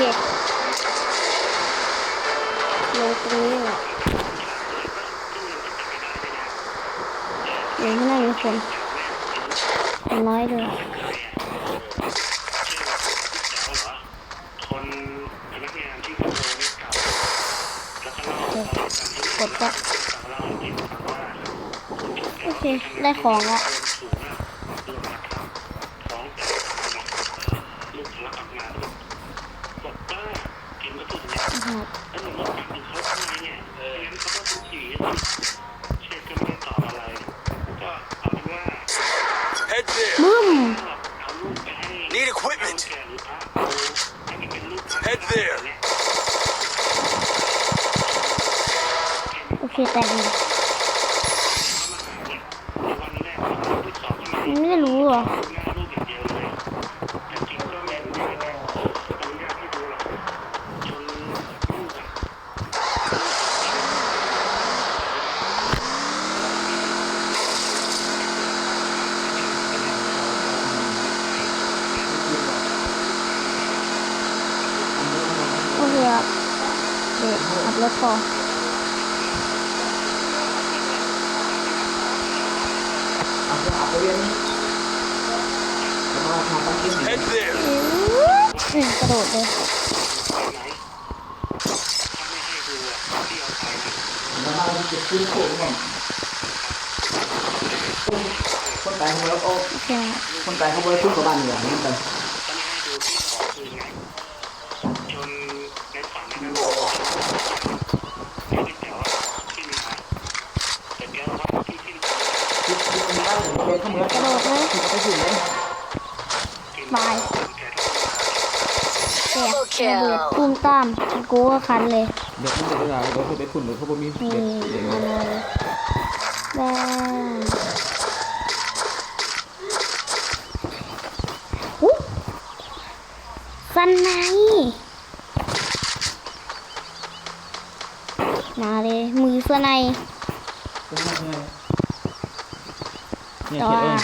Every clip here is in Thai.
เก็บลงตรงนี้แหละอย่างในั่นมีคนน้อยด้วยกดปะโอเค ได้ของละ ขับรถพอเอาไปเอาไปเรียนเอามาทำตั้งกิน Head there. อืมกระโดดเลยมาบ้านเก็บขึ้นโค้งก่อนคนตายเขาบอกโอ้โอเคครับคนตายเขาบอกขึ้นกับบ้านเหนือนี่กัน จนในฝันนั้นไม่แก้วที่มาแต่แก้วว่าที่ที่ คิดคิดเป็นบ้านเหนือเป็นเขาเหมือน กระโดดเลย คิดไปถึงเลย บายแตกระ เบิดตุ้มตามกูก็คันเลยเด็กมันเด็กอะไรเด็กเขาไปขุนหรือเขาบ่มีนี่เด็กเด็กอะไรบ้างหูสันไหนมาเลยมือสไนเนี่ยแต่เขียนว่าเอง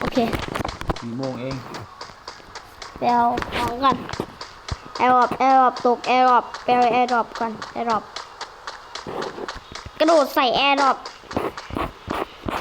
โอเค สี่โมงเองไปเอาของกัน แอร์ดรอปแอร์ดรอปตกแอร์ดรอปไปเอาแอร์ดรอปก่อนแอร์ดรอปกระโดดใส่แอร์ดรอป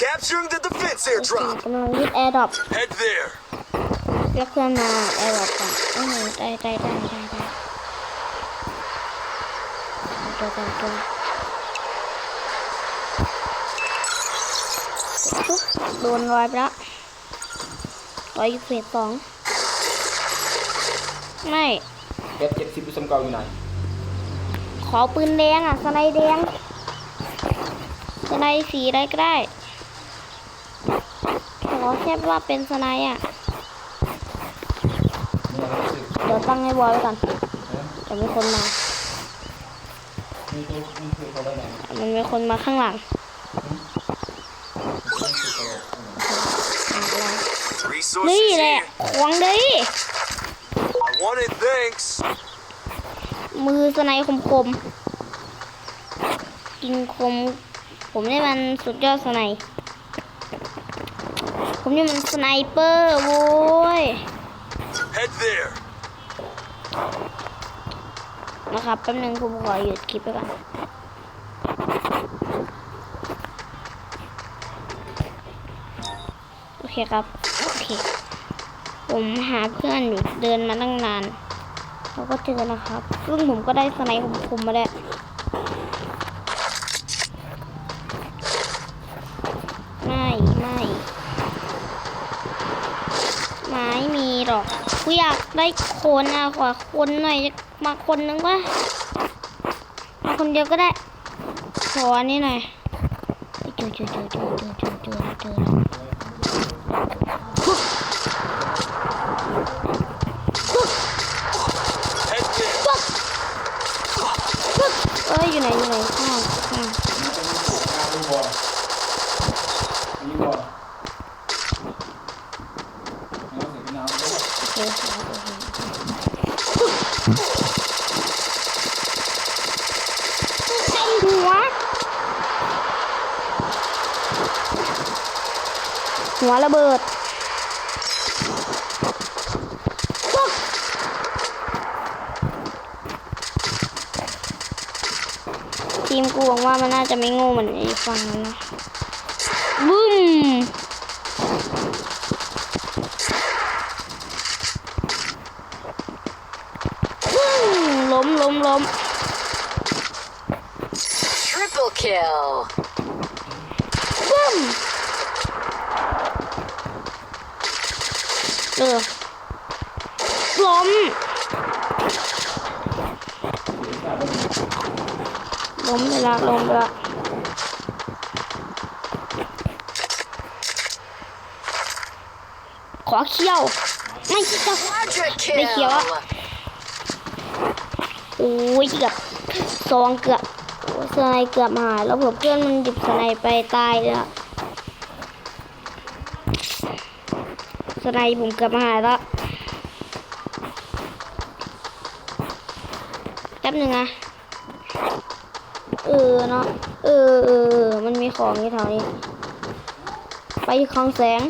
Capturing the defense airdrop. กำลังยึดแอร์ดรอป Head there. แล้วเพื่อนมาแอร์ดรอปก่อนโอ้โหได้ได้ได้ได้ได้ตัวตัวตัวปุ๊บโดนรอยไปแล้วรอยอยู่เฟสสองไม่ เจ็ดเจ็ดสิบสมเก่าอยู่ไหนขอปืนแดงอะสไนด์แดงสไนด์สีอะไรก็ได้ขอแค่ว่าเป็นสไนด์อะเนี่ยเราสึกเดี๋ยวตั้งให้บอยไว้ก่อนเดี๋ยวมีคนมานี่คือนี่คือเขาไว้ไหนมันมีคนมาข้างหลังอะอะไร Resources นี่แหละ here. ควงดิ I want it, thanks. มือสไนด์คมคมๆกินคม ผมนี่มันสุดยอดสไนด์ผมนี่มันสไนเปอร์โว้ย Head there. นะครับแป๊บนึงผมขอหยุดคลิปไปก่อนโอเคครับ โอเค ผมหาเพื่อนอยู่เดินมาตั้งนานเราก็เจอนะครับ ซึ่งผมก็ได้สไนผมคุมมาแล้วไม่ไม่ไม่มีหรอกกูอยากได้คนอะขอคนหน่อยมาคนนึงวะมาคนเดียวก็ได้ขอนี่หน่อยเจอเจอเจอเจอเจอเจอเจอ อยู่ไหนอยู่ไหนข้างข้างโอเคใช่หัวหัวระเบิด ทีมกูหวังว่ามันน่าจะไม่โง่เหมือนไอ้ฝั่งนั้นนะบึ้มบึ้มล้มล้มล้ม Triple kill. บึ้มเออล้มล้ มไปละล้มละขอเขี้ยว ไม่เขี้ยว Quadra Mấy kiểu á. kill. โอ้ยเกือบซองเกือบสไนเกือบหายแล้วผื่อเพื่อนมันหยิบสไนไปตายเลยอะสไนผมเกือบหายแล้วแป๊บหนึ่งอะ เออเนาะเออเออเออมันมีของอยู่แถวนี้ ไปที่คลังแสง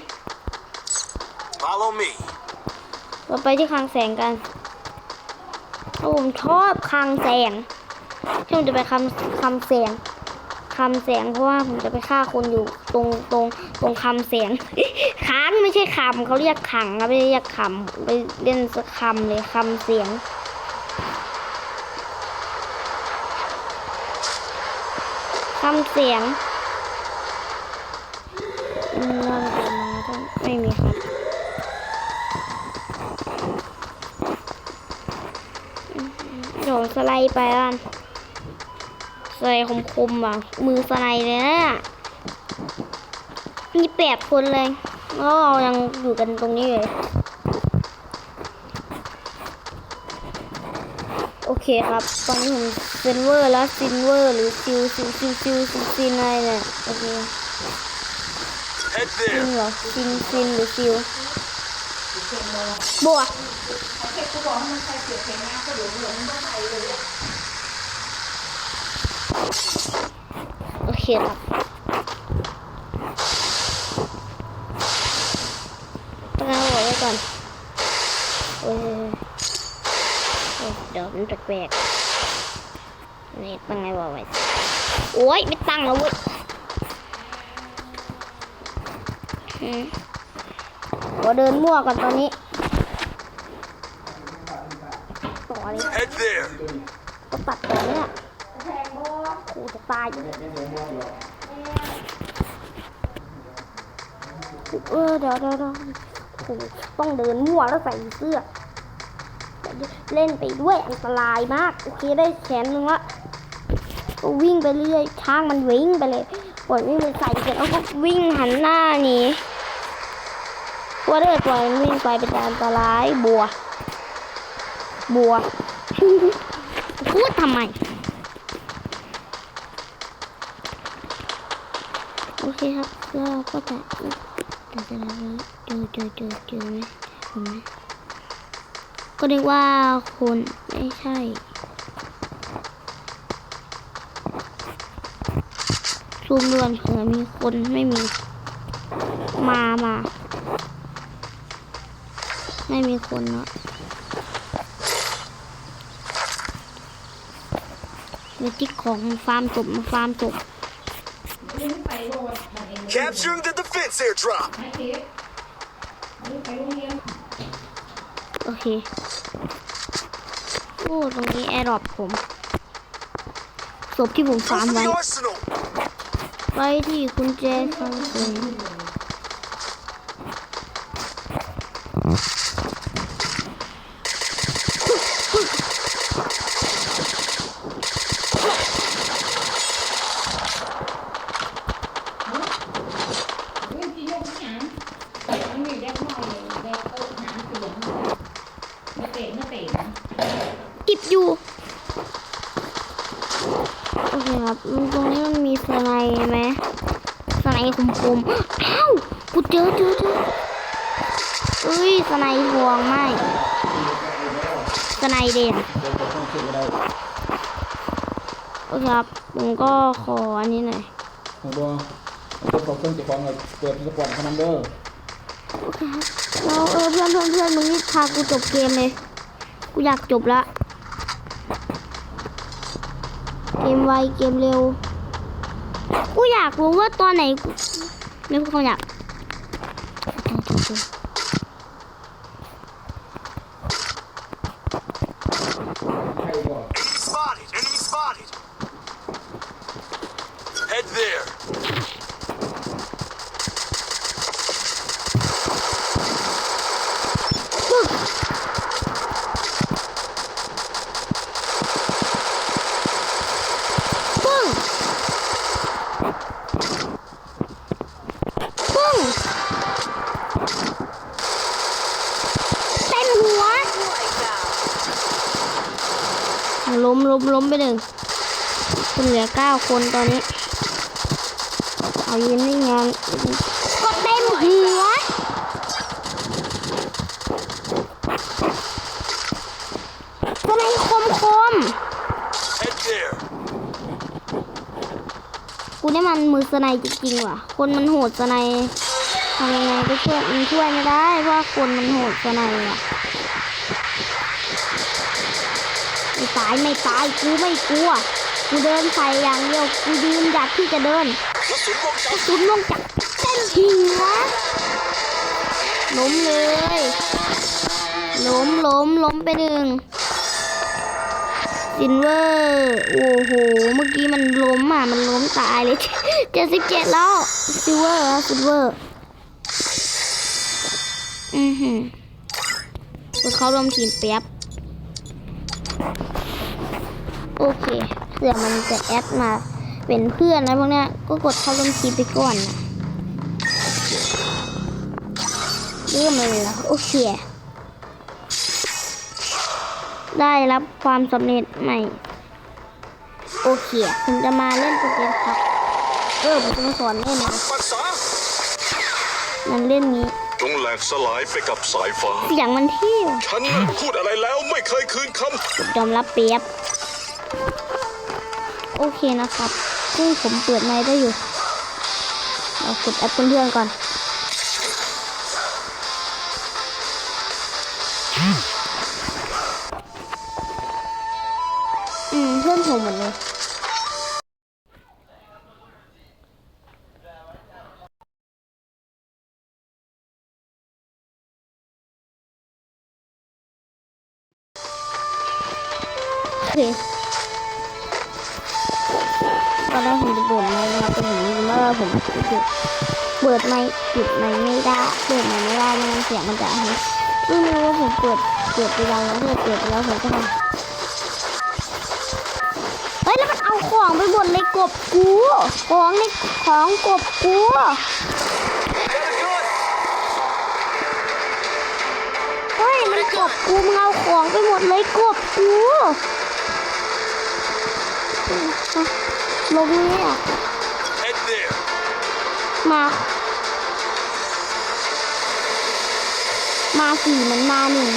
Follow me. เราไปที่คลังแสงกันเพราะผมชอบคลังแสงที่ผมจะไปคำคำแสงคำแสงเพราะว่าผมจะไปฆ่าคนอยู่ตรงตรงตรงคำแสงค้างไม่ใช่คำเขาเรียกขังนะไม่ได้เรียกคำไปเล่นสักคำเลยคำเสียงำเสียงอืมน่าจะมาต้องไม่มีครับเดี๋ยวสไลด์ไปอะสไลด์คมๆว่ะ มือสไลด์เลยนะมีแปดคนเลยแล้วเรายังอยู่กันตรงนี้เลย โอเคครับ ตอนนี้ผม ซนเวอร์แล้วซินเวอร์หรือซิลซิลซิลซิลซิลซินอะไรเนี่ยโอเค Head ซิน there. เหรอซินซินหรือซิลบวกโอเคครับต้องเอาไว้ก่อนโอ้ยโอ้ยเดี๋ยวมันแปลกๆ นี่ตั้งไงบอกไว้โอ้ยไม่ตั้งแล้วเว้ยอืมขอเดินมั่วก่อนตอนนี้ต่อเลย Head there. ก็ตัดต่อเนี่ยกูจะตายอยู่เออเดี๋ยวเดี๋ยวเดี๋ยวโอ้โหต้องเดินมั่วแล้วใส่เสื้อ เล่นไปด้วยอันตรายมาก โอเคได้แขนหนึ่งละ ก็วิ่งไปเรื่อยช้างมันวิ่งไปเลยปล่อยวิ่งไปใส่เสร็จแล้วก็วิ่งหันหน้าหนีว่าถ้าเกิดปล่อยมันวิ่งไปเป็นอันตรายบัว บัวพูดทำไมโอเคครับแล้วเราก็จะจะจะเจอเจอเจอเจอไหมเห็นไหมก็เรียกว่าคนไม่ใช่ ซูมด่วนเผื่อมีคนไม่มี มามา ไม่มีคนเนาะเดี๋ยวที่ของฟาร์มจบมาฟาร์มจบ Capturing the defense airdrop. โอเค โอ้ ตรงนี้แอร์ดรอปผม ศพที่ผม Go ฟาร์ม for ไว้ the arsenal. ไปที่คุณแจฟังเสียงกิบอยู่ คครับมันตรงนี้มันมีสไนด์ไหมสไนด์คมๆอ้าวกูเจอเจอเจอเอ้ยสไนด์พวงไม่สไนด์เด่นโอเคครับผมก็ขออันนี้หน่อยของตัวตัวของเครื่องเจะของเราเปิดสปอนคอมมานเดอร์โอเคครับแล้วเออเพื่อนเพื่อนเพื่อนมึงนี่พากูจบเกมเลย กูอยากจบละ เก มไวเกมเร็ว กูอยากรู้ว่าตอนไหนไม่พูดคำหยาก ใครบอก Enemy spotted. Enemy spotted. Head there. ปึ๊กปึ้งปึ้งเต็มหัว ล้มล้มล้มไปหนึ่งคุณเหลือเก้าคนตอนนี้ เอายืนนิ่งงานก็เต็มหัวสไนคมคม Head there. กูนี่มันมือสไนจริงๆว่ะ คนมันโหดสไนทำยังไงก็ช่วยมันช่วยไม่ได้เพราะว่าคนมันโหดสไนอะ ไม่ตายไม่ตายกูไม่กลัวกูเดินใส่อย่างเดียวกูยืนอยากที่จะเดินกระสุนวงจับระสุนลงจากเส้นหิงวะล้มเลยล้มล้มล้มไปหนึ่งซินเวอร์โอ้โหเมื่อกี้มันล้มอะมันล้มตายเลยเจ็ดสิบเจ็ดแล้วซิลเวอร์ซิลเวอร์อือหือเขารวมทีมแป๊บ โอเคเผื่อมันจะแอดมาเป็นเพื่อนอะไรพวกเนี้ยก็กดเข้าร่วมทีมไปก่อนนะเริ่มเลยเหรอโอเค ได้รับความสำเร็จใหม่ โอเคผมจะมาเล่นโปเกมครับ เออผมจะมาสอนเล่นนะปักษามันเล่นนี้จงแหลกสลายไปกับสายฟ้าเสียงมันเที่ยวฉันพูดอะไรแล้วไม่เคยคืนคยอมรับเปียบ โอเคนะครับซึ่งผมเปิดไมค์ได้อยู่ เรากดแอปเพื่อนๆก่อน สียงมันจะหายซึ่งไม่รู้ว่าผมเปิดเปิดไปยังแล้วถ้าเปิดไปแล้วผมก็ทำเฮ้ยแล้วมันเอาของไปหมดเลยกบกูของในของกบกูเฮ้ยมันกบกูมึงเอาของไปหมดเลยกบกูลงเนี่ยมา มาสี่มือนมาหนึ่ง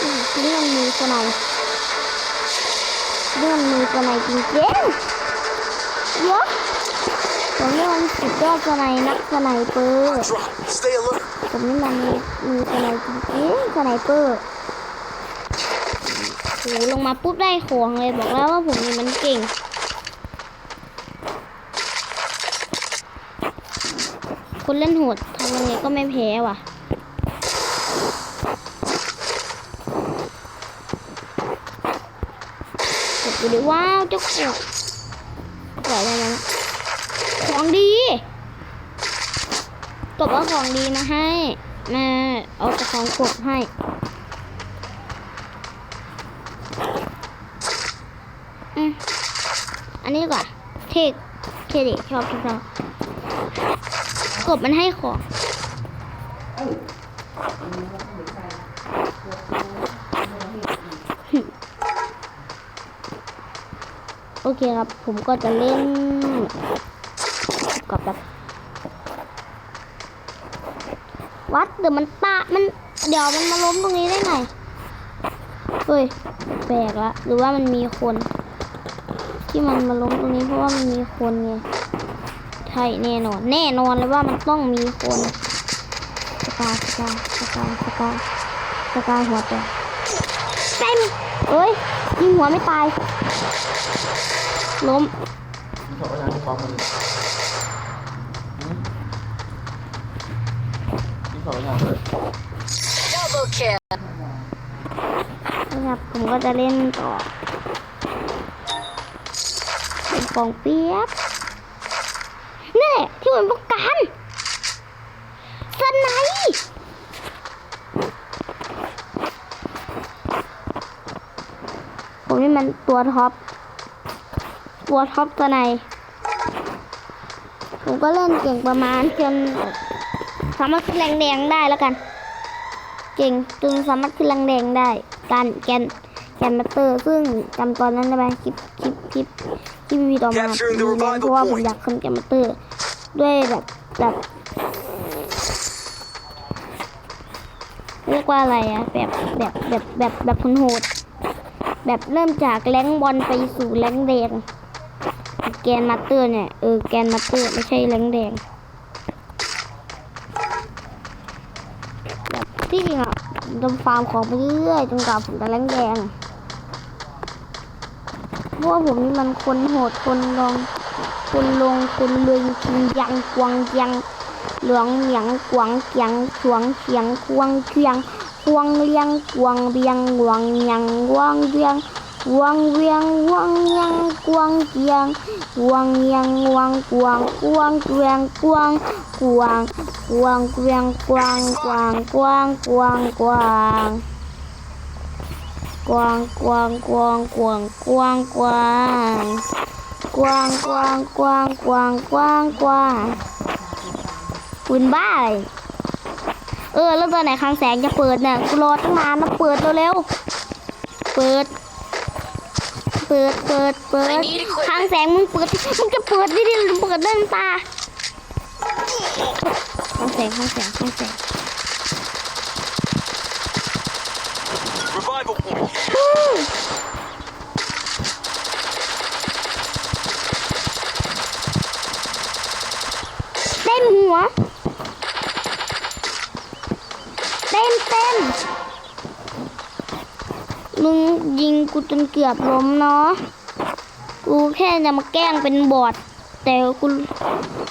อืมนี่มันมีสไนด์นี่มันมีสไนด์จริงๆเยอะผมนี่มันสุดยอดสไนด์นักสไนเปอร์ผมนี่มันมีมีสไนด์จริงๆสไนเปอร์โหลงมาปุ๊บได้ของเลยบอกแล้วว่าผมนี่มันเก่ง คน เล่นโหดทำยังไงก็ไม่แพ้ว่ะ กดดูดิว้าวเจ้าของปล่อยนะของดีกบเอาของดีมาให้มาเอาแต่ของกบให้อืมอันนี้ดีกว่าเทคเครดิตชอบชอบ กบมันให้ของโอเคครับ ผมก็จะเล่นกับแบบวัดเดี๋ยวมันปะมัน เดี๋ยวมันมาล้มตรงนี้ได้ไงเฮ้ยแปลกละหรือว่ามันมีคน ที่มันมาล้มตรงนี้เพราะว่ามันมีคนไง ช่แน่นอน แน่นอนเลยว่ามันต้องมีคนสกาสกาสกาสกาสกาหัวแตกเต็มเอ้ยยิงหัวไม่ตาย ล้มที่เขาก็ยังที่ความมันหืมที่เขาก็ยังเลย Double kill. นะครับผมก็จะเล่นต่อเป็นกองเปียบ ที่ผมต้องการสไนป์ผมนี่มันตัวท็อป ตัวท็อปสไนป์ผมก็เล่นเก่งประมาณจนสามารถขึ้นแรงแดงได้แล้วกัน เก่งจนสามารถขึ้นแรงแดงได้ การแกนแกนมาสเตอร์ ซึ่งจำตอนนั้นได้ไหมคลิปคลิปคลิปคลิปวีต่อมา Capturing the มีนะเพราะว่าผม revival อยากขึ้นแกนมาสเตอร์ ด้วยแบบแบบเรียกว่าอะไรอะแบบแบบแบบแบบแบบคนโหด แบบเริ่มจากแรงบอลไปสู่แรงแดงแกนมาเตอร์เนี่ยเออแกนมาเตอร์ไม่ใช่แรงแดงแบบที่จริงอะผมฟาร์มของไปเรื่อยจนกว่าผมจะแรงแดงเพราะว่าผมนี่มันคนโหดคนลอง จริงยังกวางยังเหลืองเหลียงกวางเกียงสวงเฉียงควงเคียงควงเลียง กว้างกว้างกว้างกว้างกว้างกว้างคุณบ้าเยเออ แล้วตอนไหนคลังแสงจะเปิดเนี่ยกูรอตั้งนานนะเปิดเร็วๆเปิด เปิดเปิดเปิดคลังแสงมึงเปิดมึงจะเปิดดิดิเปิดเรื่องตาคลังแสงคลังแสงคลังแสง จนเกือบล้มเนาะ กูแค่จะมาแกล้งเป็นบอด แต่กู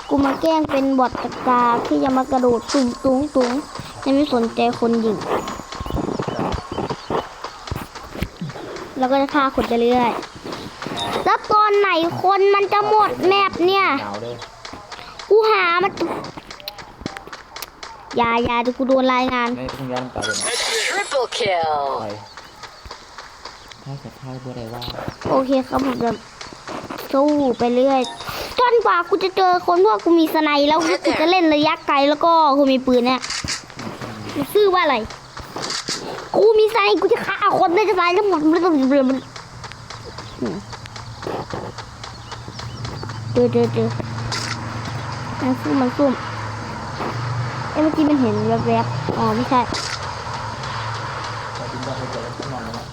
กูมาแกล้งเป็นบอดตะกาที่จะมากระโดดตุ้งตุ้งตุ้งยังไม่สนใจคนยิงแล้วก็จะฆ่าคนไปเรื่อยๆแล้วตอนไหนคนมันจะหมดแมปเนี่ยหนาวเลยกูหามันอย่าอย่าเดี๋ยวกูโดนรายงานในทุ่งยางตายเลยนะ Triple kill. ถ้าจะพายบัวได้ว่า โอเคครับผมจะสู้ไปเรื่อยจนกว่ากูจะเจอคนพวกกูมีสไนด์แล้วกูจะเล่นระยะไกลแล้วก็กูมีปืนเนี่ยมันชื่อว่าอะไร กูมีสไนด์กูจะฆ่าคนได้จะตายทั้งหมดไมันต้องเรือมันเจอเจอเจอมันซุ่มมันซุ่มเอ้เมื่อกี้มันเห็นแวบๆอ๋อไม่ใช่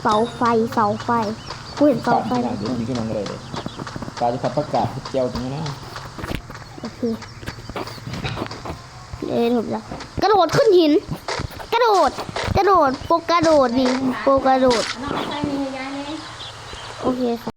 เสาไฟเสาไฟกูเห็นเสาสามไฟอย่างที่นี่ขึ้นมาเลยเลยการจะพัดประกาศเจียวตรงนี้นะโอเคเลยถูกแล้วกระโดดขึ้นหิน กระโดด กระโดดโปกระโดดดิโปกระโดด โอเคค่ะ